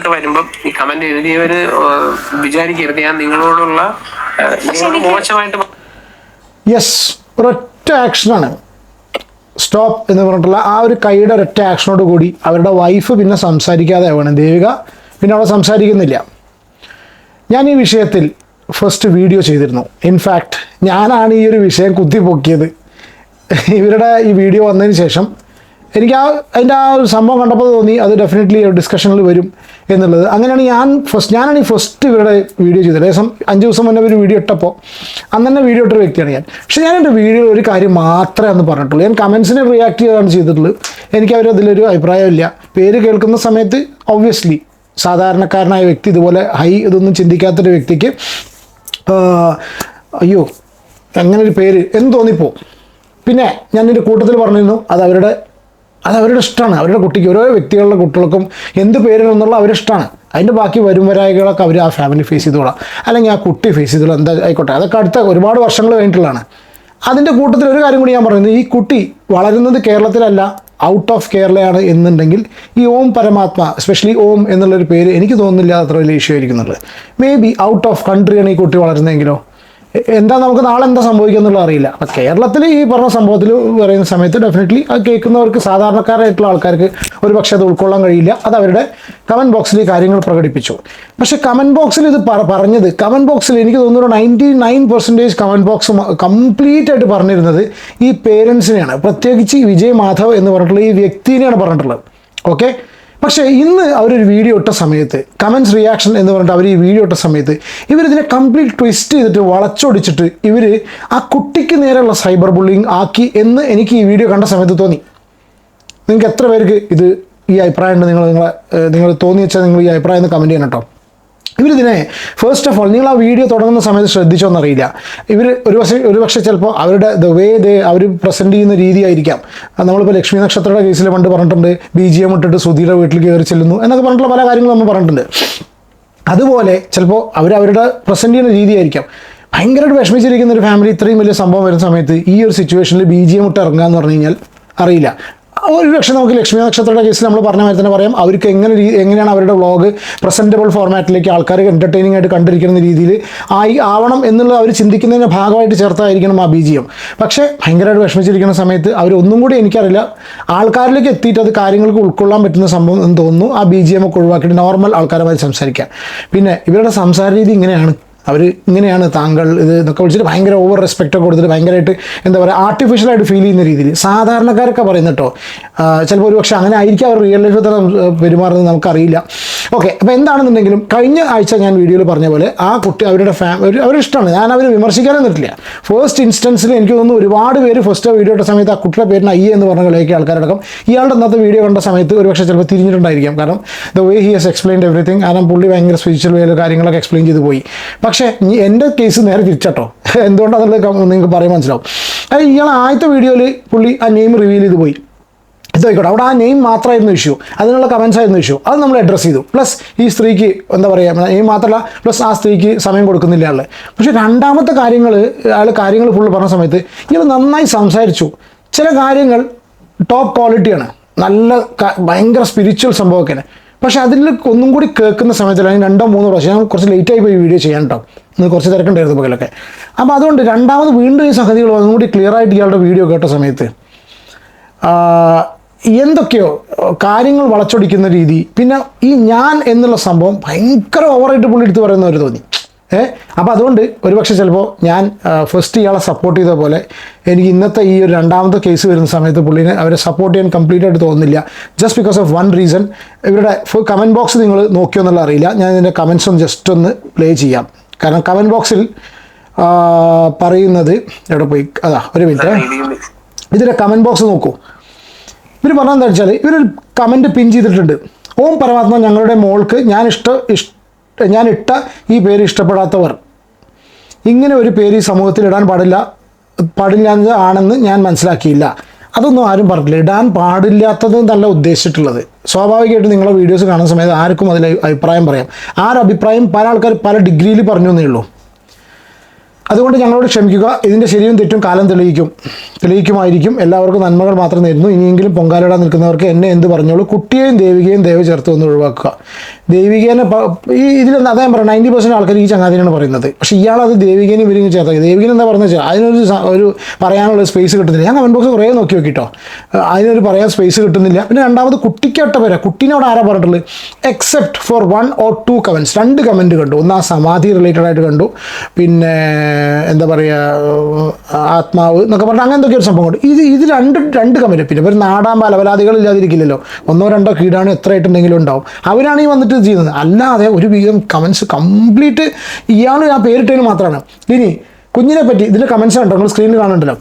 അതിനകത്ത് വരുമ്പം ഈ കമന്റ് എഴുതിയവര് വിചാരിക്കരുത്. ഞാൻ നിങ്ങളോടുള്ള മോശമായിട്ട് ആണ് യെസ് ഒരൊറ്റ ആക്ഷനാണ് സ്റ്റോപ്പ് എന്ന് പറഞ്ഞിട്ടുള്ള ആ ഒരു കൈയുടെ ഒരൊറ്റ ആക്ഷനോട് കൂടി അവരുടെ വൈഫ് പിന്നെ സംസാരിക്കാതെ വേണം. ദേവിക പിന്നെ അവിടെ സംസാരിക്കുന്നില്ല. ഞാൻ ഈ വിഷയത്തിൽ ഫസ്റ്റ് വീഡിയോ ചെയ്തിരുന്നു. ഇൻഫാക്റ്റ് ഞാനാണ് ഈ ഒരു വിഷയം കുത്തിപ്പൊക്കിയത്. ഇവരുടെ ഈ വീഡിയോ വന്നതിന് ശേഷം എനിക്ക് ആ അതിന്റെ ആ ഒരു സംഭവം കണ്ടപ്പോൾ തോന്നി അത് ഡെഫിനറ്റ്ലി ഡിസ്കഷനിൽ വരും എന്നുള്ളത്. അങ്ങനെയാണ് ഞാൻ ഫസ്റ്റ് ഞാനാണ് ഈ ഫസ്റ്റ് ഇവരുടെ വീഡിയോ ചെയ്തത്. ഏകദേശം അഞ്ച് ദിവസം മുന്നേ ഒരു വീഡിയോ ഇട്ടപ്പോൾ അന്ന് തന്നെ വീഡിയോ ഇട്ട വ്യക്തിയാണ് ഞാൻ. പക്ഷേ ഞാൻ എന്റെ വീഡിയോയിൽ ഒരു കാര്യം മാത്രമേ അന്ന് പറഞ്ഞിട്ടുള്ളൂ. ഞാൻ കമൻസിനെ റിയാക്ട് ചെയ്താണ് ചെയ്തിട്ടുള്ളത്. എനിക്ക് അവർ അതിലൊരു അഭിപ്രായമില്ല. പേര് കേൾക്കുന്ന സമയത്ത് ഒബ്വിയസ്ലി സാധാരണക്കാരനായ വ്യക്തി ഇതുപോലെ ഹൈ ഇതൊന്നും ചിന്തിക്കാത്തൊരു വ്യക്തിക്ക് അയ്യോ അങ്ങനെ ഒരു പേര് എന്ന് തോന്നിപ്പോ പിന്നെ ഞാൻ എന്റെ കൂട്ടത്തിൽ പറഞ്ഞിരുന്നു. അത് അവരുടെ അത് അവരുടെ ഇഷ്ടമാണ്. അവരുടെ കുട്ടിക്ക് ഓരോ വ്യക്തികളുടെ കുട്ടികൾക്കും എന്ത് പേരിലെന്നുള്ള അവരുടെ ഇഷ്ടമാണ്. അതിന്റെ ബാക്കി വരും വരായകളൊക്കെ അവർ ആ ഫാമിലി ഫേസ് ചെയ്തോളാം. അല്ലെങ്കിൽ ആ കുട്ടി ഫേസ് ചെയ്തോളാം. എന്താ ആയിക്കോട്ടെ. അതൊക്കെ അടുത്ത ഒരുപാട് വർഷങ്ങൾ കഴിഞ്ഞിട്ടുള്ളതാണ്. അതിന്റെ കൂട്ടത്തിൽ ഒരു കാര്യം കൂടി ഞാൻ പറയുന്നത്. ഈ കുട്ടി വളരുന്നത് കേരളത്തിലല്ല ഔട്ട് ഓഫ് കേരളയാണ് എന്നുണ്ടെങ്കിൽ ഈ ഓം പരമാത്മ എസ്പെഷ്യലി ഓം എന്നുള്ളൊരു പേര് എനിക്ക് തോന്നുന്നില്ല അത്ര വലിയ ഇഷ്യൂ ആയിരിക്കുന്നുള്ളത്. മേ ബി ഔട്ട് ഓഫ് കൺട്രിയാണ് ഈ കുട്ടി വളരുന്നതെങ്കിലോ? എന്താ നമുക്ക് നാളെ എന്താ സംഭവിക്കുക എന്നുള്ള അറിയില്ല. അപ്പം കേരളത്തിൽ ഈ പറഞ്ഞ സംഭവത്തിൽ പറയുന്ന സമയത്ത് ഡെഫിനറ്റ്ലി അത് കേൾക്കുന്നവർക്ക് സാധാരണക്കാരായിട്ടുള്ള ആൾക്കാർക്ക് ഒരു പക്ഷേ അത് ഉൾക്കൊള്ളാൻ കഴിയില്ല. അത് അവരുടെ കമന്റ് ബോക്സിൽ കാര്യങ്ങൾ പ്രകടിപ്പിച്ചു. പക്ഷെ കമന്റ് ബോക്സിൽ ഇത് പറ- പറഞ്ഞത് കമന്റ് ബോക്സിൽ എനിക്ക് തോന്നുന്നു ninety nine percentage comment box complete ആയിട്ട് പറഞ്ഞിരുന്നത് ഈ പേരൻസിനെയാണ് പ്രത്യേകിച്ച് വിജയ് മാധവ് എന്ന് പറഞ്ഞിട്ടുള്ള ഈ വ്യക്തിനെയാണ് പറഞ്ഞിട്ടുള്ളത്. ഓക്കെ പക്ഷേ ഇന്ന് അവരൊരു വീഡിയോ ഇട്ട സമയത്ത് കമൻസ് റിയാക്ഷൻ എന്ന് പറഞ്ഞിട്ട് അവർ ഈ വീഡിയോ ഇട്ട സമയത്ത് ഇവരിതിനെ കംപ്ലീറ്റ് ട്വിസ്റ്റ് ചെയ്തിട്ട് വളച്ചൊടിച്ചിട്ട് ഇവർ ആ കുട്ടിക്ക് നേരെയുള്ള സൈബർ ബുള്ളിങ് ആക്കി എന്ന് എനിക്ക് ഈ വീഡിയോ കണ്ട സമയത്ത് തോന്നി. നിങ്ങൾക്ക് എത്ര പേർക്ക് ഇത് ഈ അഭിപ്രായം ഉണ്ട് നിങ്ങൾ നിങ്ങളെ നിങ്ങൾ തോന്നി വെച്ചാൽ നിങ്ങൾ ഈ അഭിപ്രായം ഒന്ന് കമന്റ് ചെയ്യണം കേട്ടോ. ഇവരിതിനെ ഫസ്റ്റ് ഓഫ് ഓൾ നിങ്ങൾ ആ വീഡിയോ തുടങ്ങുന്ന സമയത്ത് ശ്രദ്ധിച്ചോന്നറിയില്ല. ഇവർ ഒരു പക്ഷേ ഒരു പക്ഷേ ചിലപ്പോൾ അവരുടെ the way they our present ചെയ്യുന്ന രീതി ആയിരിക്കാം നമ്മളിപ്പോൾ ലക്ഷ്മി നക്ഷത്രയുടെ കേസിൽ പണ്ട് പറഞ്ഞിട്ടുണ്ട് ബി ജി എം ഇട്ടിട്ട് സുധീയുടെ വീട്ടിൽ കയറി ചെല്ലുന്നു എന്നൊക്കെ പറഞ്ഞിട്ടുള്ള പല കാര്യങ്ങളും നമ്മൾ പറഞ്ഞിട്ടുണ്ട്. അതുപോലെ ചിലപ്പോൾ അവർ അവരുടെ പ്രസന്റ് ചെയ്യുന്ന രീതിയായിരിക്കാം. ഭയങ്കരമായിട്ട് വിഷമിച്ചിരിക്കുന്ന ഒരു ഫാമിലി ഇത്രയും വലിയ സംഭവം വരുന്ന സമയത്ത് ഈ ഒരു സിറ്റുവേഷനിൽ ബി ജി എം ഇട്ട് ഇറങ്ങുക എന്ന് പറഞ്ഞു കഴിഞ്ഞാൽ അറിയില്ല. ഒരു പക്ഷേ നമുക്ക് ലക്ഷ്മി നക്ഷത്രയുടെ കേസിൽ നമ്മൾ പറഞ്ഞ മാതിരി തന്നെ പറയാം. അവർക്ക് എങ്ങനെ എങ്ങനെയാണ് അവരുടെ വ്ളോഗ് പ്രസന്റബിൾ ഫോർമാറ്റിലേക്ക് ആൾക്കാർ എന്റർടൈനിങ് ആയിട്ട് കണ്ടിരിക്കുന്ന രീതിയിൽ ആയി ആവണം എന്നുള്ളത് അവർ ചിന്തിക്കുന്നതിന്റെ ഭാഗമായിട്ട് ചേർത്തായിരിക്കണം ആ ബി ജി എം. പക്ഷേ ഭയങ്കരമായിട്ട് വിഷമിച്ചിരിക്കുന്ന സമയത്ത് അവർ ഒന്നും കൂടി എനിക്കറിയില്ല. ആൾക്കാരിലേക്ക് എത്തിയിട്ട് അത് കാര്യങ്ങൾക്ക് ഉൾക്കൊള്ളാൻ പറ്റുന്ന സംഭവം എന്ന് തോന്നുന്നു ആ ബി ജി എം ഒക്കെ ഒഴിവാക്കിയിട്ട് നോർമൽ ആൾക്കാരുമായി സംസാരിക്കാം പിന്നെ ഇവരുടെ സംസാര രീതി ഇങ്ങനെയാണ്. അവർ ഇങ്ങനെയാണ് താങ്കൾ ഇത് എന്നൊക്കെ വിളിച്ചിട്ട് ഭയങ്കര ഓവർ റെസ്പെക്റ്റ് കൊടുത്തിട്ട് ഭയങ്കരമായിട്ട് എന്താ പറയുക ആർട്ടിഫിഷ്യലായിട്ട് ഫീൽ ചെയ്യുന്ന രീതിയിൽ. സാധാരണക്കാരൊക്കെ പറയുന്നത് കേട്ടോ. ചിലപ്പോൾ ഒരു പക്ഷേ അങ്ങനെ ആയിരിക്കും അവർ റിയൽ ലൈഫിൽ തന്നെ പെരുമാറുന്നത് നമുക്കറിയില്ല. ഓക്കെ അപ്പോൾ എന്താണെന്നുണ്ടെങ്കിലും കഴിഞ്ഞ ആഴ്ച ഞാൻ വീഡിയോയിൽ പറഞ്ഞ പോലെ ആ കുട്ടി അവരുടെ ഫാ അവരുടെ ഇഷ്ടമാണ്. ഞാൻ അവർ വിമർശിക്കാനും നിന്നിട്ടില്ല. ഫസ്റ്റ് ഇൻസ്റ്റൻസിൽ എനിക്ക് തോന്നുന്നു ഒരുപാട് പേര് ഫസ്റ്റ് വീഡിയോ ഇട്ട സമയത്ത് ആ കുട്ടിയുടെ പേരിന് അയ്യ എന്ന് പറഞ്ഞ കളിയൊക്കെ ആൾക്കാരടക്കം ഇയാളുടെ അന്നത്തെ വീഡിയോ കണ്ട സമയത്ത് ഒരു പക്ഷേ ചിലപ്പോൾ തിരിഞ്ഞിട്ടുണ്ടായിരിക്കാം. കാരണം the way he has explained everything കാരണം പുള്ളി ഭയങ്കര സ്പിരിച്വൽ വേല കാര്യങ്ങളൊക്കെ എക്സ്പ്ലെയിൻ ചെയ്ത് പോയി. പക്ഷേ ഇനി എന്റെ കേസ് നേരെ തിരിച്ചട്ടോ. എന്തുകൊണ്ടാണെന്നുള്ളത് നിങ്ങൾക്ക് പറയാൻ മനസ്സിലാവും. അത് ഇയാൾ ആദ്യത്തെ വീഡിയോയിൽ പുള്ളി ആ നെയിം റിവീൽ ചെയ്ത് പോയി. ഇതായിക്കോട്ടെ അവിടെ ആ നെയിം മാത്രമായിരുന്നു ഇഷ്യൂ അതിനുള്ള കമൻസ് ആയിരുന്നു ഇഷ്യൂ അത് നമ്മൾ അഡ്രസ്സ് ചെയ്തു. പ്ലസ് ഈ സ്ത്രീക്ക് എന്താ പറയുക നെയിം മാത്രമല്ല പ്ലസ് ആ സ്ത്രീക്ക് സമയം കൊടുക്കുന്നില്ല ആൾ. പക്ഷേ രണ്ടാമത്തെ കാര്യങ്ങൾ അയാൾ കാര്യങ്ങൾ ഫുള്ള് പറഞ്ഞ സമയത്ത് ഇയാൾ നന്നായി സംസാരിച്ചു. ചില കാര്യങ്ങൾ ടോപ്പ് ക്വാളിറ്റിയാണ് നല്ല ഭയങ്കര സ്പിരിച്വൽ സംഭവമൊക്കെയാണ്. പക്ഷേ അതിൽ ഒന്നും കൂടി കേൾക്കുന്ന സമയത്ത് അല്ലെങ്കിൽ രണ്ടോ മൂന്നോ പ്രാവശ്യം ഞാൻ കുറച്ച് ആയി പോയി വീഡിയോ ചെയ്യാൻ കേട്ടോ ഇന്ന് കുറച്ച് തിരക്കുണ്ടായിരുന്നു പകലൊക്കെ. അപ്പോൾ അതുകൊണ്ട് രണ്ടാമത് വീണ്ടും ഈ സംഗതികൾ ഒന്നും കൂടി ക്ലിയർ ആയിട്ട് ഇയാളുടെ വീഡിയോ കേട്ട സമയത്ത് എന്തൊക്കെയോ കാര്യങ്ങൾ വളച്ചൊടിക്കുന്ന രീതി പിന്നെ ഈ ഞാൻ എന്നുള്ള സംഭവം ഭയങ്കര ഓവറായിട്ട് പുള്ളി എടുത്ത് പറയുന്നവർ തോന്നി. ഏ? അപ്പോൾ അതുകൊണ്ട് ഒരുപക്ഷെ ചിലപ്പോൾ ഞാൻ ഫസ്റ്റ് ഇയാളെ സപ്പോർട്ട് ചെയ്ത പോലെ എനിക്ക് ഇന്നത്തെ ഈ ഒരു രണ്ടാമത്തെ കേസ് വരുന്ന സമയത്ത് പുള്ളിനെ അവരെ സപ്പോർട്ട് ചെയ്യാൻ കംപ്ലീറ്റ് ആയിട്ട് തോന്നുന്നില്ല. Just because of one reason ഇവരുടെ കമന്റ് ബോക്സ് നിങ്ങൾ നോക്കിയോ എന്നുള്ള അറിയില്ല. ഞാൻ ഇതിന്റെ കമൻസ് ഒന്ന് ജസ്റ്റ് ഒന്ന് പ്ലേ ചെയ്യാം. കാരണം കമന്റ് ബോക്സിൽ പറയുന്നത് എവിടെ പോയി? അതാ ഒരു മിനിറ്റ് ഇതിന്റെ കമന്റ് ബോക്സ് നോക്കൂ. ഇവർ പറഞ്ഞതെന്താ വെച്ചാൽ ഇവരൊരു കമന്റ് പിൻ ചെയ്തിട്ടുണ്ട്. ഓം പരമാത്മ ഞങ്ങളുടെ മോൾക്ക് ഞാൻ ഇഷ്ട ഇഷ്ട ഞാൻ ഇട്ട ഈ പേര് ഇഷ്ടപ്പെടാത്തവർ. ഇങ്ങനെ ഒരു പേര് ഈ സമൂഹത്തിൽ ഇടാൻ പാടില്ല പാടില്ല ആണെന്ന് ഞാൻ മനസ്സിലാക്കിയില്ല. അതൊന്നും ആരും പറഞ്ഞില്ല ഇടാൻ പാടില്ലാത്തത് എന്നല്ല ഉദ്ദേശിച്ചിട്ടുള്ളത്. സ്വാഭാവികമായിട്ട് നിങ്ങളെ വീഡിയോസ് കാണുന്ന സമയത്ത് ആർക്കും അതിൽ അഭിപ്രായം പറയാം. ആ ഒരു അഭിപ്രായം പല ആൾക്കാർ പല ഡിഗ്രിയിൽ പറഞ്ഞു എന്നേ ഉള്ളൂ. അതുകൊണ്ട് ഞങ്ങളോട് ക്ഷമിക്കുക. ഇതിന്റെ ശരിയും തെറ്റും കാലം തെളിയിക്കും. തെളിയിക്കുമായിരിക്കും. എല്ലാവർക്കും നന്മകൾ മാത്രം നേരുന്നു. ഇനിയെങ്കിലും പൊങ്കാലിടാൻ നിൽക്കുന്നവർക്ക് എന്നെ എന്ത് പറഞ്ഞോളൂ? കുട്ടിയെയും ദേവികയും ദേവ ചേർത്ത് ഒന്ന് ഒഴിവാക്കുക. ദേവികേനെ ഈ ഇതിൽ അതാ പറയാം നയന്റി പെർസെന്റ് ആൾക്കാർ ഈ ചങ്ങാതിനാണ് പറയുന്നത്. പക്ഷേ ഇയാളത് ദേവികേനെ ഇവരിങ്ങനെ ചേർത്തത് ദേവികൻ എന്താ പറഞ്ഞു വെച്ചാൽ അതിനൊരു ഒരു പറയാനുള്ള സ്പേസ് കിട്ടുന്നില്ല. ഞാൻ കമന്റ് ബോക്സ് കുറേ നോക്കി നോക്കിട്ടോ. അതിനൊരു പറയാൻ സ്പേസ് കിട്ടുന്നില്ല. പിന്നെ രണ്ടാമത് കുട്ടിക്കട്ട പേരാ. കുട്ടീനോട് ആരാ പറഞ്ഞിട്ടുള്ളത് except for one or to comments രണ്ട് കമന്റ് കണ്ടു. ഒന്ന് ആ സമാധി റിലേറ്റഡ് ആയിട്ട് കണ്ടു. പിന്നെ എന്താ പറയുക ആത്മാവ് എന്നൊക്കെ പറഞ്ഞാൽ അങ്ങനെ ഒരു സംഭവം ഉണ്ട് ഇത് ഇത് രണ്ട് രണ്ട് കമ്പനി പിന്നെ ഒരു നാടാൻ അലവലാദികൾ ഇല്ലാതിരിക്കില്ലല്ലോ. ഒന്നോ രണ്ടോ കീടാണോ എത്ര ഉണ്ടാവും. അവരാണ് ഈ വന്നിട്ട് ചെയ്യുന്നത്. അല്ലാതെ ഒരു വീതം കമൻസ് കംപ്ലീറ്റ് ഇയാൾ ആ പേരിട്ടതിന് മാത്രമാണ്. ഇനി കുഞ്ഞിനെ പറ്റി ഇതിന്റെ കമൻസ് കണ്ടോ? നിങ്ങൾ സ്ക്രീനിൽ കാണുന്നുണ്ടല്ലോ.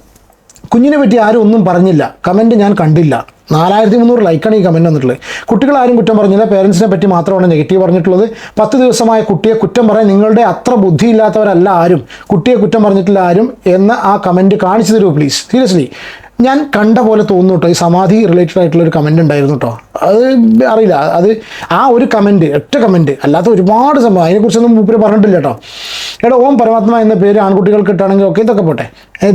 കുഞ്ഞിനെ പറ്റി ആരും ഒന്നും പറഞ്ഞില്ല. കമന്റ് ഞാൻ കണ്ടില്ല. നാലായിരത്തി മുന്നൂറ് ലൈക്കാണ് ഈ കമന്റ് വന്നിട്ടുള്ളത്. കുട്ടികൾ ആരും കുറ്റം പറഞ്ഞില്ല. പേരൻസിനെ പറ്റി മാത്രമാണ് നെഗറ്റീവ് പറഞ്ഞിട്ടുള്ളത്. പത്ത് ദിവസമായ കുട്ടിയെ കുറ്റം പറയാൻ നിങ്ങളുടെ അത്ര ബുദ്ധിയില്ലാത്തവരല്ല ആരും. കുട്ടിയെ കുറ്റം പറഞ്ഞിട്ടില്ല ആരും എന്ന ആ കമന്റ് കാണിച്ചു തരൂ പ്ലീസ് സീരിയസ്ലി ഞാൻ കണ്ട പോലെ തോന്നുന്നു കേട്ടോ ഈ സമാധി റിലേറ്റഡ് ആയിട്ടുള്ള ഒരു കമന്റ് ഉണ്ടായിരുന്നു കേട്ടോ അത് അറിയില്ല. അത് ആ ഒരു കമന്റ് ഒറ്റ കമന്റ് അല്ലാത്ത ഒരുപാട് സംഭവം. അതിനെക്കുറിച്ചൊന്നും മൂപ്പര് പറഞ്ഞിട്ടില്ല കേട്ടോ എടാ ഓം പരമാത്മ എന്ന പേര് ആൺകുട്ടികൾക്ക് കിട്ടുകയാണെങ്കിൽ ഒക്കെ ഇതൊക്കെ പോട്ടെ.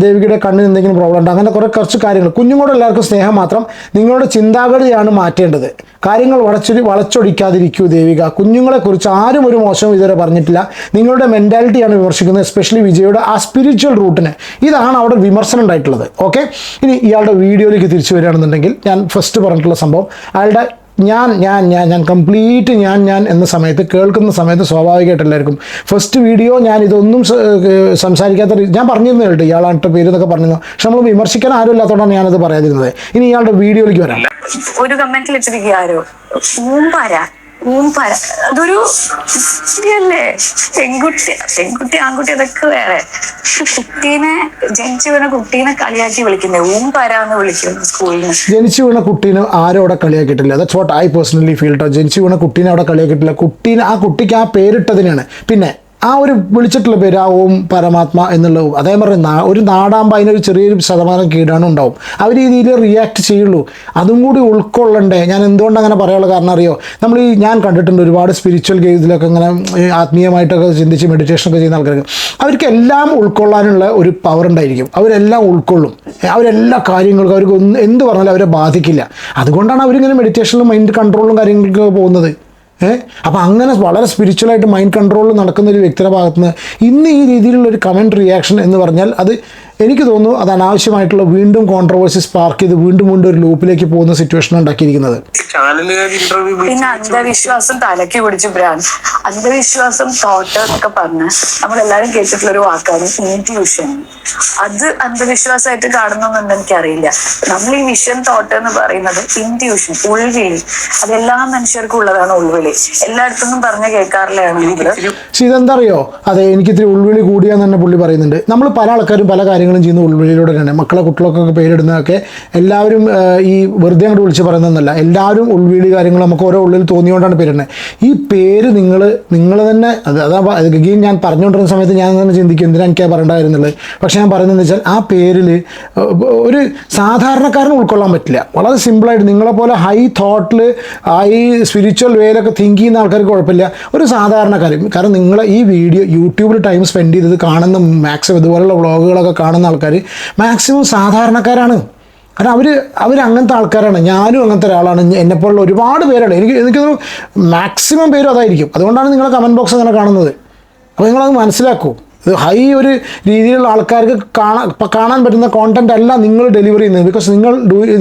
ദേവികയുടെ കണ്ണിന് എന്തെങ്കിലും പ്രോബ്ലം ഉണ്ടോ? അങ്ങനെ കുറേ കുറച്ച് കാര്യങ്ങൾ. കുഞ്ഞുങ്ങളോട് എല്ലാവർക്കും സ്നേഹം മാത്രം നിങ്ങളുടെ ചിന്താഗതിയാണ് മാറ്റേണ്ടത്. കാര്യങ്ങൾ വളച്ചൊടി വളച്ചൊടിക്കാതിരിക്കൂ ദേവിക. കുഞ്ഞുങ്ങളെക്കുറിച്ച് ആരും ഒരു മോശം ഇതുവരെ പറഞ്ഞിട്ടില്ല. നിങ്ങളുടെ മെന്റാലിറ്റിയാണ് വിമർശിക്കുന്നത് എസ്പെഷ്യലി വിജയുടെ ആ സ്പിരിച്വൽ റൂട്ടിന് ഇതാണ് അവിടെ വിമർശനം ഉണ്ടായിട്ടുള്ളത്. ഓക്കെ ഇനി ഇയാളുടെ വീഡിയോയിലേക്ക് തിരിച്ചു വരികയാണെന്നുണ്ടെങ്കിൽ ഞാൻ ഫസ്റ്റ് പറഞ്ഞിട്ടുള്ള സംഭവം അയാളുടെ ഞാൻ ഞാൻ ഞാൻ ഞാൻ കംപ്ലീറ്റ് ഞാൻ ഞാൻ എന്ന സമയത്ത് കേൾക്കുന്ന സമയത്ത് എല്ലാവർക്കും ഫസ്റ്റ് വീഡിയോ ഞാൻ ഇതൊന്നും സംസാരിക്കാത്ത ഞാൻ പറഞ്ഞിരുന്നു കേട്ടോ ഇയാളാണ് പേര് എന്നൊക്കെ പറഞ്ഞു പക്ഷെ നമ്മൾ വിമർശിക്കാൻ ആരും ഇല്ലാത്തതുകൊണ്ടാണ് ഞാനത് പറയാതിരുന്നത് ഇനി ഇയാളുടെ വീഡിയോയിലേക്ക് വരാം. ഒരു കമന്റിൽ അതൊരു അല്ലേ പെൺകുട്ടി പെൺകുട്ടി ആൺകുട്ടി അതൊക്കെ വേറെ. കുട്ടീനെ ജനിച്ചു വീണ കുട്ടീനെ കളിയാക്കി വിളിക്കുന്നത് ഊമ്പര എന്ന് വിളിക്കുന്നു സ്കൂളിൽ ജനിച്ചു വീണ കുട്ടീനെ ആരും അവിടെ കളിയാക്കിയിട്ടില്ല. That's what I personally feel ജനിച്ചു വീണ കുട്ടീനെ അവിടെ കളിയാക്കിയിട്ടില്ല. കുട്ടീനെ ആ കുട്ടിക്ക് ആ പേരിട്ടതിനാണ്. പിന്നെ ആ ഒരു വിളിച്ചിട്ടുള്ള പേര് ആ ഓം പരമാത്മ എന്നുള്ള അതേ പറഞ്ഞ ഒരു നാടാകുമ്പോൾ അതിനൊരു ചെറിയൊരു ശതമാനം കീടാണ് ഉണ്ടാവും. ആ രീതിയിൽ റിയാക്ട് ചെയ്യുള്ളൂ. അതും കൂടി ഉൾക്കൊള്ളണ്ടേ? ഞാൻ എന്തുകൊണ്ട് അങ്ങനെ പറയാനുള്ള കാരണം അറിയോ? നമ്മൾ ഈ ഞാൻ കണ്ടിട്ടുണ്ട് ഒരുപാട് സ്പിരിച്വൽ ഗെയ്തിലൊക്കെ ഇങ്ങനെ ആത്മീയമായിട്ടൊക്കെ ചിന്തിച്ച് മെഡിറ്റേഷനൊക്കെ ചെയ്യുന്ന ആൾക്കാർക്ക് അവർക്ക് എല്ലാം ഉൾക്കൊള്ളാനുള്ള ഒരു പവർ ഉണ്ടായിരിക്കും. അവരെല്ലാം ഉൾക്കൊള്ളും. അവരെല്ലാ കാര്യങ്ങൾക്കും അവർക്ക് എന്ത് പറഞ്ഞാലും അവരെ ബാധിക്കില്ല. അതുകൊണ്ടാണ് അവരിങ്ങനെ മെഡിറ്റേഷനിലും മൈൻഡ് കൺട്രോളും കാര്യങ്ങൾക്കൊക്കെ പോകുന്നത്. ഏഹ് അപ്പം അങ്ങനെ വളരെ സ്പിരിച്വലായിട്ട് മൈൻഡ് കൺട്രോളിൽ നടക്കുന്ന ഒരു വ്യക്തിയുടെ ഭാഗത്ത് നിന്ന് ഇന്ന് ഈ രീതിയിലുള്ള ഒരു കമന്റ് റിയാക്ഷൻ എന്ന് പറഞ്ഞാൽ അത് എനിക്ക് തോന്നുന്നു അത് അനാവശ്യമായിട്ടുള്ള വീണ്ടും കോൺട്രവേഴ്സി സ്പാർക്ക് ചെയ്ത് വീണ്ടും വീണ്ടും ഒരു ലൂപ്പിലേക്ക് പോകുന്ന സിറ്റുവേഷൻ ഉണ്ടാക്കിയിരിക്കുന്നത്. ചാനലുകാർ ഇന്റർവ്യൂ പിന്നെ അന്ധവിശ്വാസം തലക്ക് പിടിച്ച് ഭ്രാന്ത് അന്ധവിശ്വാസം തോട്ട് എന്നൊക്കെ പറഞ്ഞ് നമ്മളെല്ലാരും കേട്ടിട്ടുള്ള ഒരു വാക്കാണ് ഇൻട്യൂഷൻ അത് അന്ധവിശ്വാസമായിട്ട് കാണുന്നൊന്നും എനിക്കറിയില്ല. നമ്മൾ ഈ വിഷൻ തോട്ട് എന്ന് പറയുന്നത് ഇൻട്യൂഷൻ ഉൾവിളി. അതെല്ലാ മനുഷ്യർക്കും ഉള്ളതാണ് ഉൾവിളി. എല്ലായിടത്തുനിന്നും പറഞ്ഞ് കേൾക്കാറില്ലാണ് പക്ഷെ ഇതെന്താ അറിയോ അതെ എനിക്ക് ഇത്തിരി ഉൾവിളി കൂടിയാന്ന് തന്നെ പുള്ളി പറയുന്നുണ്ട്. നമ്മൾ പല ആൾക്കാരും പല കാര്യങ്ങളും ചെയ്യുന്ന ഉൾവിളിയിലൂടെ തന്നെ മക്കളെ കുട്ടികൾക്കൊക്കെ പേരിടുന്നതൊക്കെ എല്ലാവരും ഈ വെറുതെ അങ്ങോട്ട് വിളിച്ച് പറയുന്നതല്ല എല്ലാവരും ഉൾവിളി കാര്യങ്ങൾ നമുക്ക് ഓരോ ഉള്ളിൽ തോന്നിയോണ്ടാണ് പേരിടുന്നത് ഈ പേര് നിങ്ങൾ നിങ്ങൾ തന്നെ അത് അതാ ഗീൻ ഞാൻ പറഞ്ഞുകൊണ്ടിരുന്ന സമയത്ത് ഞാൻ തന്നെ ചിന്തിക്കും എന്തിനാ എനിക്കാ പറയണ്ടായിരുന്നുള്ളത് പക്ഷേ ഞാൻ പറയുന്നത് വെച്ചാൽ ആ പേരിൽ ഒരു സാധാരണക്കാരന് ഉൾക്കൊള്ളാൻ പറ്റില്ല. വളരെ സിമ്പിളായിട്ട് നിങ്ങളെപ്പോലെ ഹൈ തോട്ടിൽ ഹൈ സ്പിരിച്വൽ വേയിലൊക്കെ തിങ്ക് ചെയ്യുന്ന ആൾക്കാർക്ക് കുഴപ്പമില്ല. ഒരു സാധാരണക്കാർ കാരണം നിങ്ങൾ ഈ വീഡിയോ യൂട്യൂബിൽ ടൈം സ്പെൻഡ് ചെയ്തത് കാണുന്ന മാക്സിമം ഇതുപോലുള്ള വ്ളോഗുകളൊക്കെ കാണുന്ന ആൾക്കാർ മാക്സിമം സാധാരണക്കാരാണ്. കാരണം അവർ അവർ അങ്ങനത്തെ ആൾക്കാരാണ്. ഞാനും അങ്ങനത്തെ ഒരാളാണ്. എന്നെപ്പോലുള്ള ഒരുപാട് പേരാണ് എനിക്ക് എനിക്ക് മാക്സിമം പേരും അതായിരിക്കും. അതുകൊണ്ടാണ് നിങ്ങളെ കമന്റ് ബോക്സ് അങ്ങനെ കാണുന്നത്. അപ്പോൾ നിങ്ങളത് മനസ്സിലാക്കൂ. ഇത് ഹൈ ഒരു രീതിയിലുള്ള ആൾക്കാർക്ക് കാണാൻ കാണാൻ പറ്റുന്ന കോണ്ടന്റ് അല്ല നിങ്ങൾ ഡെലിവറി ചെയ്യുന്നത്. ബിക്കോസ് നിങ്ങൾ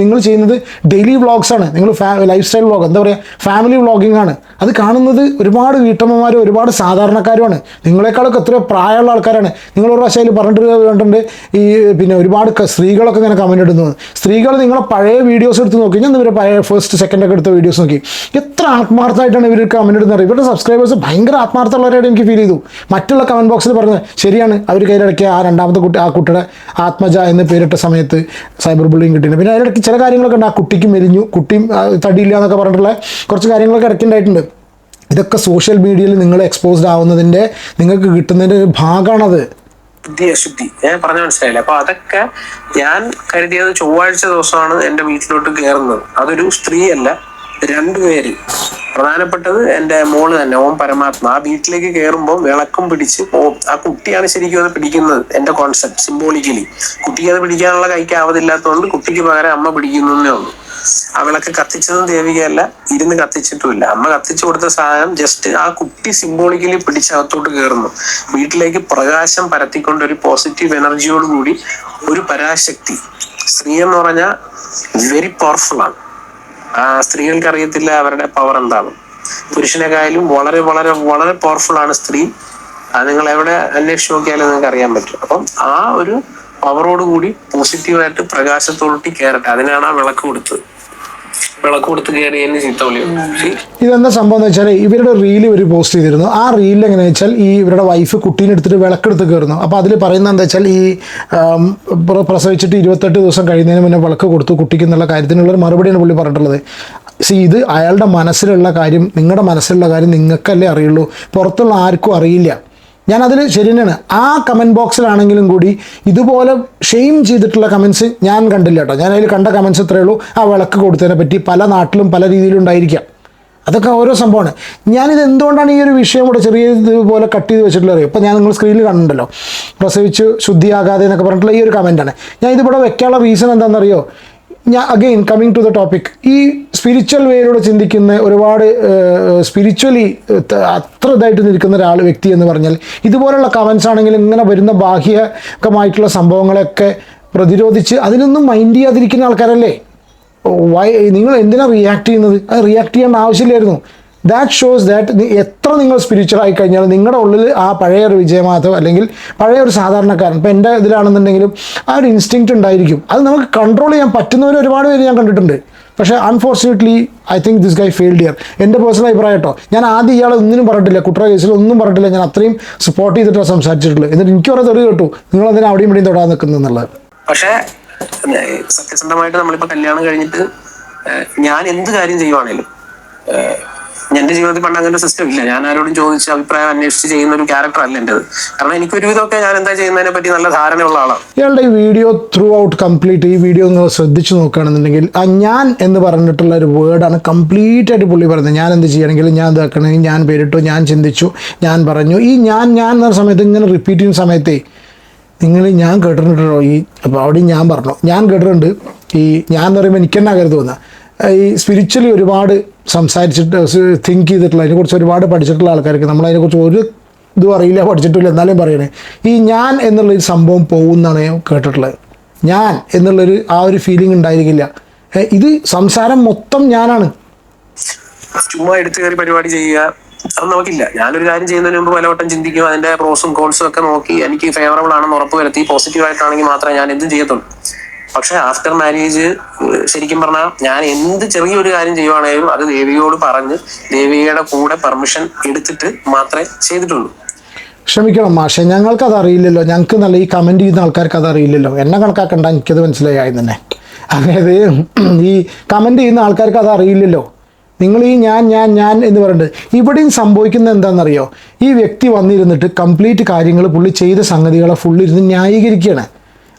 നിങ്ങൾ ചെയ്യുന്നത് ഡെയിലി വ്ളോഗ്സ് ആണ്. നിങ്ങൾ ലൈഫ് സ്റ്റൈൽ വ്ളോഗ് എന്താ പറയുക ഫാമിലി വ്ളോഗിംഗ് ആണ്. അത് കാണുന്നത് ഒരുപാട് വീട്ടമ്മമാരും ഒരുപാട് സാധാരണക്കാരുമാണ്. നിങ്ങളെക്കാളൊക്കെ എത്രയോ പ്രായമുള്ള ആൾക്കാരാണ്. നിങ്ങൾ ഒരു പ്രാവശ്യം അതിൽ പറഞ്ഞിട്ട് കണ്ടിട്ടുണ്ട് ഈ പിന്നെ ഒരുപാട് സ്ത്രീകളൊക്കെ ഇങ്ങനെ കമന്റ് ഇടുന്നത് സ്ത്രീകൾ നിങ്ങളെ പഴയ വീഡിയോസ് എടുത്ത് നോക്കി. ഞാൻ ഇവരെ പഴയ ഫസ്റ്റ് സെക്കൻഡ് ഒക്കെ എടുത്ത വീഡിയോസ് നോക്കി. എത്ര ആത്മാർത്ഥമായിട്ടാണ് ഇവർ കമന്റ് ഇടുന്നത്? ഇവരുടെ സബ്സ്ക്രൈബേഴ്സ് ഭയങ്കര ആത്മാർത്ഥമുള്ളവരായിട്ട് എനിക്ക് ഫീൽ ചെയ്തു. മറ്റുള്ള കമന്റ് ബോക്സിൽ പറഞ്ഞത് ശരിയാണ്. അവർ കയ്യിലിടയ്ക്ക് ആ രണ്ടാമത്തെ കുട്ടി ആ കുട്ടിയുടെ ആത്മജ എന്ന് പേരിട്ട സമയത്ത് സൈബർ ബുള്ളിങ് കിട്ടിയിട്ടുണ്ട്. പിന്നെ അതിലിടയ്ക്ക് ചില കാര്യങ്ങളൊക്കെ ഉണ്ട്. ആ കുട്ടിക്ക് മെലിഞ്ഞു കുട്ടിയും തടിയില്ല എന്നൊക്കെ പറഞ്ഞിട്ടുള്ള കുറച്ച് കാര്യങ്ങളൊക്കെ ഇടയ്ക്കുണ്ടായിട്ടുണ്ട് ഇതൊക്കെ സോഷ്യൽ മീഡിയയിൽ നിങ്ങൾ എക്സ്പോസ്ഡ് ആവുന്നതിന്റെ നിങ്ങൾക്ക് കിട്ടുന്നതിന്റെ ഒരു ഭാഗമാണത്. ബുദ്ധി അശുദ്ധി. ഞാൻ പറഞ്ഞ മനസ്സിലായില്ല? അപ്പൊ അതൊക്കെ ഞാൻ കരുതിയത് ചൊവ്വാഴ്ച ദിവസമാണ് എന്റെ വീട്ടിലോട്ട് കയറുന്നത്. അതൊരു സ്ത്രീയല്ല രണ്ടുപേര്. പ്രധാനപ്പെട്ടത് എന്റെ മോൾ തന്നെ ഓം പരമാത്മ. ആ വീട്ടിലേക്ക് കയറുമ്പോൾ വിളക്കും പിടിച്ച് ഓം ആ കുട്ടിയാണ് ശരിക്കും അത് പിടിക്കുന്നത് എന്റെ കോൺസെപ്റ്റ് സിംബോളിക്കലി കുട്ടിക്ക് അത് പിടിക്കാനുള്ള കൈക്ക് ആവതില്ലാത്തതുകൊണ്ട് കുട്ടിക്ക് പകരം അമ്മ പിടിക്കുന്നു ഉള്ളൂ. ആ വിളക്ക് കത്തിച്ചതും ദേവികയല്ല ഇരുന്ന് കത്തിച്ചിട്ടുമില്ല. അമ്മ കത്തിച്ചു കൊടുത്ത സാധനം ജസ്റ്റ് ആ കുട്ടി സിംബോളിക്കലി പിടിച്ചകത്തോട്ട് കയറുന്നു വീട്ടിലേക്ക് പ്രകാശം പരത്തിക്കൊണ്ട് ഒരു പോസിറ്റീവ് എനർജിയോടുകൂടി ഒരു പരാശക്തി. സ്ത്രീ എന്ന് പറഞ്ഞാൽ വെരി പവർഫുൾ ആണ്. ആ സ്ത്രീകൾക്ക് അറിയത്തില്ല അവരുടെ പവർ എന്താണ്. പുരുഷനെക്കായാലും വളരെ വളരെ വളരെ പവർഫുൾ ആണ് സ്ത്രീ. അത് നിങ്ങൾ എവിടെ അന്വേഷിച്ച് നോക്കിയാലും നിങ്ങൾക്ക് അറിയാൻ പറ്റും. അപ്പം ആ ഒരു പവറോട് കൂടി പോസിറ്റീവായിട്ട് പ്രകാശത്തോട്ടി കയറട്ടെ അതിനാണ് ആ വിളക്ക് കൊടുത്തത്. വിളക്ക് കൊടുത്ത് കയറിയതിന് ചീത്ത വിളി ഇതെന്താ സംഭവം എന്ന് വെച്ചാൽ ഇവരുടെ റീൽ ഇവർ പോസ്റ്റ് ചെയ്തിരുന്നു. ആ റീലിൽ എങ്ങനെയാ വെച്ചാൽ ഈ ഇവരുടെ വൈഫ് കുട്ടീനെ എടുത്തിട്ട് വിളക്കെടുത്ത് കയറുന്നു. അപ്പോൾ അതിൽ പറയുന്നത് എന്താ വെച്ചാൽ ഈ പ്രസവിച്ചിട്ട് ഇരുപത്തെട്ട് ദിവസം കഴിയുന്നതിന് മുന്നേ വിളക്ക് കൊടുത്തു കുട്ടിക്ക് എന്നുള്ള കാര്യത്തിനുള്ളൊരു മറുപടിയാണ് പുള്ളി പറഞ്ഞിട്ടുള്ളത്. സി ഇത് അയാളുടെ മനസ്സിലുള്ള കാര്യം നിങ്ങളുടെ മനസ്സിലുള്ള കാര്യം നിങ്ങൾക്കല്ലേ അറിയുള്ളൂ. പുറത്തുള്ള ആർക്കും അറിയില്ല. ഞാൻ അതിൽ ശരി തന്നെയാണ്. ആ കമന്റ് ബോക്സിലാണെങ്കിലും കൂടി ഇതുപോലെ ഷെയിം ചെയ്തിട്ടുള്ള കമൻസ് ഞാൻ കണ്ടില്ല കേട്ടോ. ഞാൻ അതിൽ കണ്ട കമൻസ് ഇത്രയേ ഉള്ളൂ. ആ വിളക്ക് കൊടുത്തതിനെ പറ്റി പല നാട്ടിലും പല രീതിയിലും ഉണ്ടായിരിക്കാം. അതൊക്കെ ഓരോ സംഭവമാണ്. ഞാനിത് എന്തുകൊണ്ടാണ് ഈ ഒരു വിഷയം കൂടെ ചെറിയ ഇതുപോലെ കട്ട് ചെയ്ത് വെച്ചിട്ടുള്ളത്? അറിയാം ഇപ്പം ഞാൻ നിങ്ങൾ സ്ക്രീനിൽ കാണുന്നുണ്ടല്ലോ. പ്രസവിച്ച് ശുദ്ധിയാകാതെ എന്നൊക്കെ പറഞ്ഞിട്ടുള്ള ഈ ഒരു കമന്റാണ് ഞാൻ ഇതിവിടെ വെക്കാനുള്ള റീസൺ എന്താണെന്നറിയോ? ഞാൻ again coming to the topic ഈ സ്പിരിച്വൽ വേയിലൂടെ ചിന്തിക്കുന്ന ഒരുപാട് സ്പിരിച്വലി അത്ര ഇതായിട്ട് നിൽക്കുന്ന ഒരാൾ വ്യക്തി എന്ന് പറഞ്ഞാൽ ഇതുപോലുള്ള കമൻസ് ആണെങ്കിലും ഇങ്ങനെ വരുന്ന ബാഹ്യകമായിട്ടുള്ള സംഭവങ്ങളൊക്കെ പ്രതിരോധിച്ച് അതിനൊന്നും മൈൻഡ് ചെയ്യാതിരിക്കുന്ന ആൾക്കാരല്ലേ? വൈ നിങ്ങൾ എന്തിനാണ് റിയാക്ട് ചെയ്യുന്നത്? അത് റിയാക്ട് ചെയ്യേണ്ട ആവശ്യമില്ലായിരുന്നു. ദാറ്റ് ഷോസ് ദാറ്റ് എത്ര നിങ്ങൾ സ്പിരിച്വൽ ആയി കഴിഞ്ഞാൽ നിങ്ങളുടെ ഉള്ളിൽ ആ പഴയ ഒരു വിജയമാധവ് അല്ലെങ്കിൽ പഴയ ഒരു സാധാരണക്കാരൻ ഇപ്പം എന്റെ ഇതിലാണെന്നുണ്ടെങ്കിലും ആ ഒരു ഇൻസ്റ്റിങ്ക്റ്റ് ഉണ്ടായിരിക്കും. അത് നമുക്ക് കൺട്രോൾ ചെയ്യാൻ പറ്റുന്നവർ ഒരുപാട് പേര് ഞാൻ കണ്ടിട്ടുണ്ട്. പക്ഷേ unfortunately I think this guy failed year എന്റെ പേഴ്സണൽ അഭിപ്രായം കേട്ടോ ഞാൻ ആദ്യം ഇയാളെ ഒന്നിനും പറഞ്ഞിട്ടില്ല. കുട്ടറ കേസിൽ ഒന്നും പറഞ്ഞിട്ടില്ല. ഞാൻ അത്രയും സപ്പോർട്ട് ചെയ്തിട്ടാണ് സംസാരിച്ചിട്ടുള്ളത്. എന്നിട്ട് എനിക്ക് പറയാൻ തെറി കേട്ടു. നിങ്ങൾ അതിനെ അവിടെയും ഇവിടെയും തൊടാൻ നിൽക്കുന്നത് എന്നുള്ളത്? പക്ഷേ സത്യസന്ധമായിട്ട് നമ്മളിപ്പോൾ കല്യാണം കഴിഞ്ഞിട്ട് ഞാൻ എന്ത് കാര്യം ചെയ്യുവാണേലും എന്റെ ജീവിതത്തിൽ പണ്ട് അങ്ങനെ സിസ്റ്റം ഇല്ല. ഞാൻ ആരോടും ചോദിച്ച് അഭിപ്രായം അന്വേഷിച്ച് ചെയ്യുന്ന ഒരു ക്യാരക്ടർ അല്ല എന്റേത്. കാരണം എനിക്ക് ഒരുവിധമൊക്കെ ഞാൻ എന്താ ചെയ്യുന്നതിനെ പറ്റി നല്ല ധാരണയുള്ള ആളാണ്. ഇയാളുടെ ഈ വീഡിയോ ത്രൂ ഔട്ട് കംപ്ലീറ്റ് ഈ വീഡിയോ നിങ്ങൾ ശ്രദ്ധിച്ചു നോക്കുകയാണെന്നുണ്ടെങ്കിൽ ആ ഞാൻ എന്ന് പറഞ്ഞിട്ടുള്ള ഒരു വേർഡാണ് കംപ്ലീറ്റ് ആയിട്ട് പുള്ളി പറയുന്നത്. ഞാൻ എന്ത് ചെയ്യണമെങ്കിലും ഞാൻ ഇതാക്കണമെങ്കിൽ ഞാൻ പേരിട്ടു ഞാൻ ചിന്തിച്ചു ഞാൻ പറഞ്ഞു. ഈ ഞാൻ ഞാൻ എന്ന സമയത്ത് ഇങ്ങനെ റിപ്പീറ്റ് ചെയ്യുന്ന സമയത്തേ നിങ്ങൾ ഞാൻ കേട്ടിട്ടുണ്ടോ? ഈ അപ്പോൾ അവിടെയും ഞാൻ പറഞ്ഞു. ഞാൻ കേട്ടിട്ടുണ്ട്. ഈ ഞാൻ എന്ന് പറയുമ്പോൾ എനിക്ക് തന്നെ കരുതുന്ന ഈ സ്പിരിച്വലി ഒരുപാട് സംസാരിച്ചിട്ട് തിങ്ക് ചെയ്തിട്ടുള്ള അതിനെക്കുറിച്ച് ഒരുപാട് പഠിച്ചിട്ടുള്ള ആൾക്കാർക്ക് നമ്മൾ അതിനെക്കുറിച്ച് ഒരു ഇതും അറിയില്ല പഠിച്ചിട്ടില്ല എന്നാലും പറയണേ. ഈ ഞാൻ എന്നുള്ള ഒരു സംഭവം പോകുമെന്നാണ് ഞാൻ കേട്ടിട്ടുള്ളത്. ഞാൻ എന്നുള്ളൊരു ആ ഒരു ഫീലിംഗ് ഉണ്ടായിരിക്കില്ല. ഇത് സംസാരം മൊത്തം ഞാനാണ്. ചുമ്മാ എടുത്തു കയറി പരിപാടി ചെയ്യുക അത് നമുക്കില്ല. ഞാനൊരു കാര്യം ചെയ്യുന്നതിന് മുമ്പ് പലവട്ടം ചിന്തിക്കും അതിന്റെ പ്രോസും കോൾസും ഒക്കെ നോക്കി എനിക്ക് ഫേവറബിൾ ആണെന്ന് ഉറപ്പ് വരുത്തി പോസിറ്റീവ് ആയിട്ടാണെങ്കിൽ മാത്രമേ ഞാൻ എന്തും ചെയ്യത്തുള്ളൂ. പക്ഷെ ആഫ്റ്റർ മാരേജ് ശരിക്കും പറഞ്ഞാൽ ഞാൻ എന്ത് ചെറിയൊരു കാര്യം ചെയ്യുവാണെങ്കിലും അത് ദേവിയോട് പറഞ്ഞ് ദേവികയുടെ കൂടെ പെർമിഷൻ എടുത്തിട്ട് മാത്രമേ ചെയ്തിട്ടുള്ളൂ. ക്ഷമിക്കണം മാഷെ ഞങ്ങൾക്ക് അത് അറിയില്ലല്ലോ ഞങ്ങൾക്ക് നല്ല ഈ കമന്റ് ചെയ്യുന്ന ആൾക്കാർക്ക് അത് അറിയില്ലല്ലോ എന്നെ കണക്കാക്കണ്ട എനിക്കത് മനസ്സിലായി തന്നെ അതായത് ഈ കമന്റ് ചെയ്യുന്ന ആൾക്കാർക്ക് അത് അറിയില്ലല്ലോ നിങ്ങൾ ഈ ഞാൻ ഞാൻ ഞാൻ എന്ന് പറയുന്നത് ഇവിടെയും സംഭവിക്കുന്നത് എന്താണെന്നറിയോ? ഈ വ്യക്തി വന്നിരുന്നിട്ട് കംപ്ലീറ്റ് കാര്യങ്ങൾ പുള്ളി ചെയ്ത സംഗതികളെ ഫുള്ളിരുന്ന് ന്യായീകരിക്കുകയാണ്.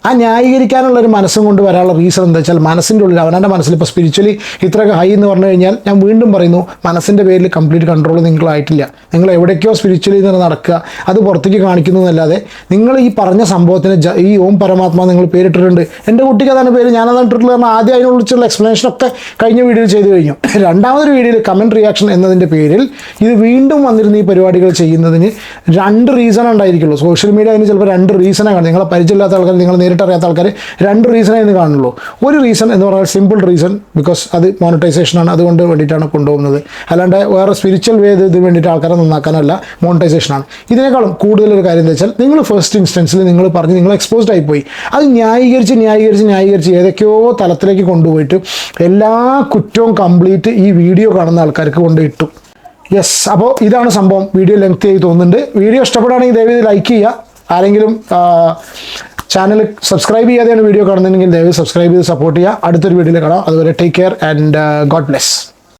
ആ ന്യായീകരിക്കാനുള്ള ഒരു മനസ്സും കൊണ്ട് വരാനുള്ള റീസൺ എന്താ വെച്ചാൽ മനസ്സിന്റെ ഉള്ളിൽ അവനവന്റെ മനസ്സിൽ ഇപ്പോൾ സ്പിരിച്വലി ഇത്രയൊക്കെ ഹൈ എന്ന് പറഞ്ഞു കഴിഞ്ഞാൽ ഞാൻ വീണ്ടും പറയുന്നു മനസ്സിന്റെ പേരിൽ കംപ്ലീറ്റ് കൺട്രോൾ നിങ്ങളായിട്ടില്ല. നിങ്ങൾ എവിടേക്കോ സ്പിരിച്വലി നിന്ന് നടക്കുക. അത് പുറത്തേക്ക് കാണിക്കുന്നു എന്നല്ലാതെ നിങ്ങൾ ഈ പറഞ്ഞ സംഭവത്തിന് ഈ ഓം പരമാത്മാ നിങ്ങൾ പേരിട്ടിട്ടുണ്ട്. എന്റെ കുട്ടിക്ക് അതാണ് പേര്. ഞാനതാണ് ഇട്ടിട്ടുള്ളത് കാരണം ആദ്യം അതിനെക്കുറിച്ചുള്ള എക്സ്പ്ലനേഷൻ ഒക്കെ കഴിഞ്ഞ വീഡിയോയിൽ ചെയ്തു കഴിഞ്ഞു. രണ്ടാമതൊരു വീഡിയോയിൽ കമന്റ് റിയാക്ഷൻ എന്നതിന്റെ പേരിൽ ഇത് വീണ്ടും വന്നിരുന്ന ഈ പരിപാടികൾ ചെയ്യുന്നതിന് രണ്ട് റീസൺ ഉണ്ടായിരിക്കുള്ളൂ. സോഷ്യൽ മീഡിയ അതിന് ചിലപ്പോൾ രണ്ട് റീസണാണ് നിങ്ങളെ പരിചയമില്ലാത്ത ആൾക്കാർ നിങ്ങൾ നേരിട്ട് അറിയാത്ത ആൾക്കാർ രണ്ട് റീസണേ ഇന്ന് കാണുള്ളൂ. ഒരു റീസൺ എന്ന് പറഞ്ഞാൽ സിമ്പിൾ റീസൺ ബിക്കോസ് അത് മോണിറ്റൈസേഷൻ ആണ്. അതുകൊണ്ട് വേണ്ടിയിട്ടാണ് കൊണ്ടുപോകുന്നത്. അല്ലാണ്ട് വേറെ സ്പിരിച്വൽ വേ ഇത് വേണ്ടിയിട്ട് ആൾക്കാരെ നന്നാക്കാനല്ല മോണിറ്റൈസേഷൻ ആണ്. ഇതിനേക്കാളും കൂടുതലൊരു കാര്യം എന്താ വെച്ചാൽ നിങ്ങൾ ഫസ്റ്റ് ഇൻസ്റ്റൻസിൽ നിങ്ങൾ പറഞ്ഞ് നിങ്ങൾ എക്സ്പോസ്ഡ് ആയിപ്പോയി. അത് ന്യായീകരിച്ച് ന്യായീകരിച്ച് ന്യായീകരിച്ച് ഏതൊക്കെയോ തലത്തിലേക്ക് കൊണ്ടുപോയിട്ട് എല്ലാ കുറ്റവും കംപ്ലീറ്റ് ഈ വീഡിയോ കാണുന്ന ആൾക്കാർക്ക് കൊണ്ട് ഇട്ടു. യെസ് അപ്പോൾ ഇതാണ് സംഭവം. വീഡിയോ ലെങ്ത് ആയി തോന്നുന്നുണ്ട്. വീഡിയോ ഇഷ്ടപ്പെടുകയാണെങ്കിൽ ദയവ് ലൈക്ക് ചെയ്യുക. ആരെങ്കിലും ചാനൽ സബ്സ്ക്രൈബ് ചെയ്യാതെയാണ് വീഡിയോ കാണുന്നതെങ്കിൽ ദയവ് സബ്സ്ക്രൈബ് ചെയ്ത് സപ്പോർട്ട് ചെയ്യുക. അടുത്തൊരു വീഡിയോയിൽ കാണാം. അതുവരെ take care and God bless